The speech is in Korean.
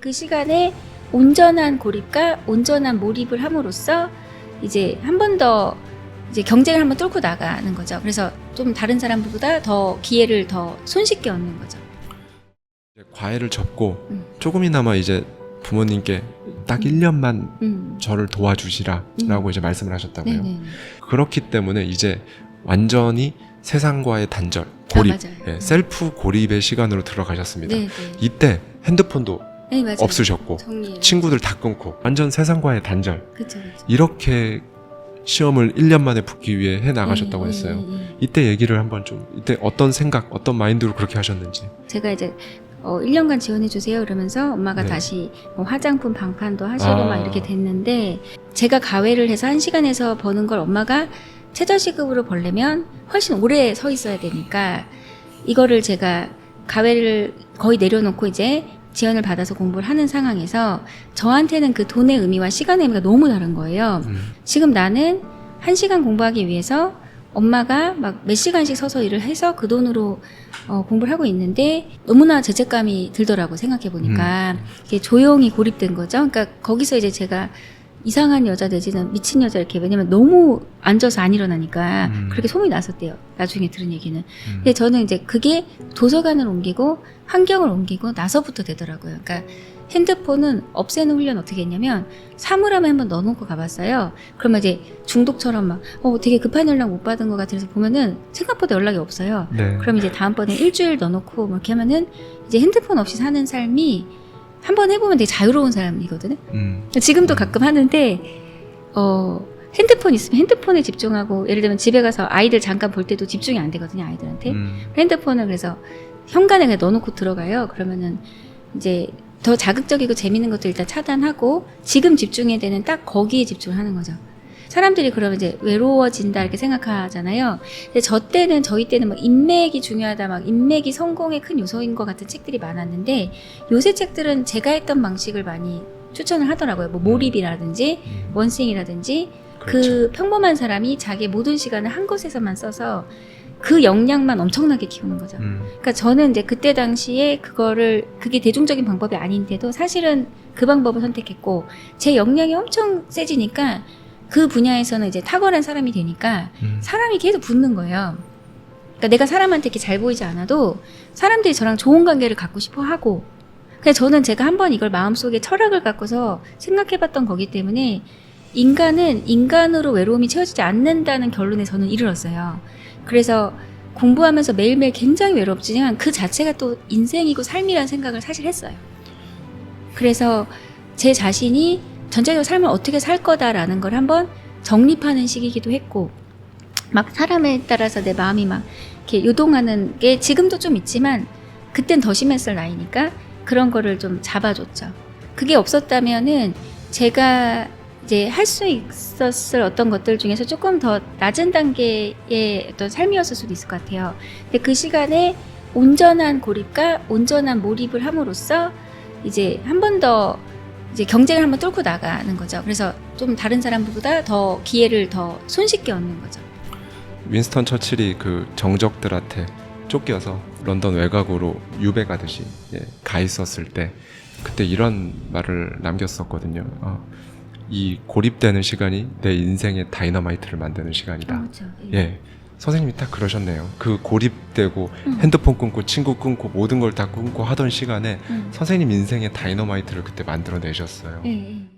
그 시간에 온전한 고립과 온전한 몰입을 함으로써 이제 한 번 더 이제 경쟁을 한번 뚫고 나가는 거죠. 그래서 좀 다른 사람들보다 더 기회를 더 손쉽게 얻는 거죠. 과외를 접고 음. 조금이나마 이제 부모님께 딱 1년만 음. 저를 도와주시라라고 음. 이제 말씀을 하셨다고요. 네네. 그렇기 때문에 이제 완전히 세상과의 단절, 고립, 아. 예, 셀프 고립의 시간으로 들어가셨습니다. 네네. 이때 핸드폰도 네, 맞아요. 없으셨고 정리해요. 친구들 다 끊고 완전 세상과의 단절 그쵸, 그쵸. 이렇게 시험을 1년 만에 붙기 위해 해 나가셨다고 네, 했어요. 네, 네. 이때 얘기를 한번 좀 이때 어떤 생각, 어떤 마인드로 그렇게 하셨는지. 제가 이제 어, 1년간 지원해 주세요 이러면서 엄마가 네. 다시 뭐 화장품 방판도 하시고 아. 막 이렇게 됐는데 제가 가외를 해서 한 시간에서 버는 걸 엄마가 최저시급으로 벌려면 훨씬 오래 서 있어야 되니까 이거를 제가 가외를 거의 내려놓고 이제 지원을 받아서 공부를 하는 상황에서 저한테는 그 돈의 의미와 시간의 의미가 너무 다른 거예요. 음. 지금 나는 한 시간 공부하기 위해서 엄마가 막 몇 시간씩 서서 일을 해서 그 돈으로 어, 공부를 하고 있는데 너무나 죄책감이 들더라고 생각해 보니까 이게 조용히 고립된 거죠. 그러니까 거기서 이제 제가 이상한 여자 내지는 미친 여자 이렇게 왜냐면 너무 앉아서 안 일어나니까 음. 그렇게 소문이 났었대요. 나중에 들은 얘기는. 음. 근데 저는 이제 그게 도서관을 옮기고 환경을 옮기고 나서부터 되더라고요. 그러니까 핸드폰은 없애는 훈련 어떻게 했냐면 사물함에 한번 넣어놓고 가봤어요. 그러면 이제 중독처럼 막, 어, 되게 급한 연락 못 받은 것 같아서 보면은 생각보다 연락이 없어요. 네. 그럼 이제 다음번에 일주일 넣어놓고 뭐 이렇게 하면은 이제 핸드폰 없이 사는 삶이 한번 해보면 되게 자유로운 사람이거든요. 음. 지금도 가끔 하는데 어 핸드폰 있으면 핸드폰에 집중하고 예를 들면 집에 가서 아이들 잠깐 볼 때도 집중이 안 되거든요 아이들한테 음. 핸드폰을 그래서 현관에 그냥 넣어놓고 들어가요 그러면은 이제 더 자극적이고 재밌는 것도 일단 차단하고 지금 집중해야 되는 딱 거기에 집중을 하는 거죠 사람들이 그러면 이제 외로워진다 이렇게 생각하잖아요 근데 저 때는 저희 때는 막 인맥이 중요하다 막 인맥이 성공의 큰 요소인 것 같은 책들이 많았는데 요새 책들은 제가 했던 방식을 많이 추천을 하더라고요 뭐 몰입이라든지 음. 원생이라든지 그렇죠. 그 평범한 사람이 자기의 모든 시간을 한 곳에서만 써서 그 역량만 엄청나게 키우는 거죠. 음. 그러니까 저는 이제 그때 당시에 그거를 그게 대중적인 방법이 아닌데도 사실은 그 방법을 선택했고 제 역량이 엄청 세지니까 그 분야에서는 이제 탁월한 사람이 되니까 음. 사람이 계속 붙는 거예요. 그러니까 내가 사람한테 이렇게 잘 보이지 않아도 사람들이 저랑 좋은 관계를 갖고 싶어 하고 그냥 저는 제가 한번 이걸 마음속에 철학을 갖고서 생각해봤던 거기 때문에 인간은 인간으로 외로움이 채워지지 않는다는 결론에 저는 이르렀어요. 그래서 공부하면서 매일매일 굉장히 외롭지만 그 자체가 또 인생이고 삶이라는 생각을 사실 했어요. 그래서 제 자신이 전체적으로 삶을 어떻게 살 거다라는 걸 한번 정립하는 시기이기도 했고 막 사람에 따라서 내 마음이 막 이렇게 요동하는 게 지금도 좀 있지만 그땐 더 심했을 나이니까 그런 거를 좀 잡아줬죠. 그게 없었다면은 제가 이제 할 수 있었을 어떤 것들 중에서 조금 더 낮은 단계의 어떤 삶이었을 수도 있을 것 같아요. 근데 그 시간에 온전한 고립과 온전한 몰입을 함으로써 이제 한 번 더 이제 경쟁을 한번 뚫고 나가는 거죠. 그래서 좀 다른 사람들보다 더 기회를 더 손쉽게 얻는 거죠. 윈스턴 처칠이 그 정적들한테 쫓겨서 런던 외곽으로 유배 가듯이 예, 가 있었을 때 그때 이런 말을 남겼었거든요. 어, 이 고립되는 시간이 내 인생의 다이너마이트를 만드는 시간이다. 그렇죠. 예. 선생님이 딱 그러셨네요. 그 고립되고 음. 핸드폰 끊고 친구 끊고 모든 걸 다 끊고 하던 시간에 음. 선생님 인생의 다이너마이트를 그때 만들어 내셨어요. 예, 예.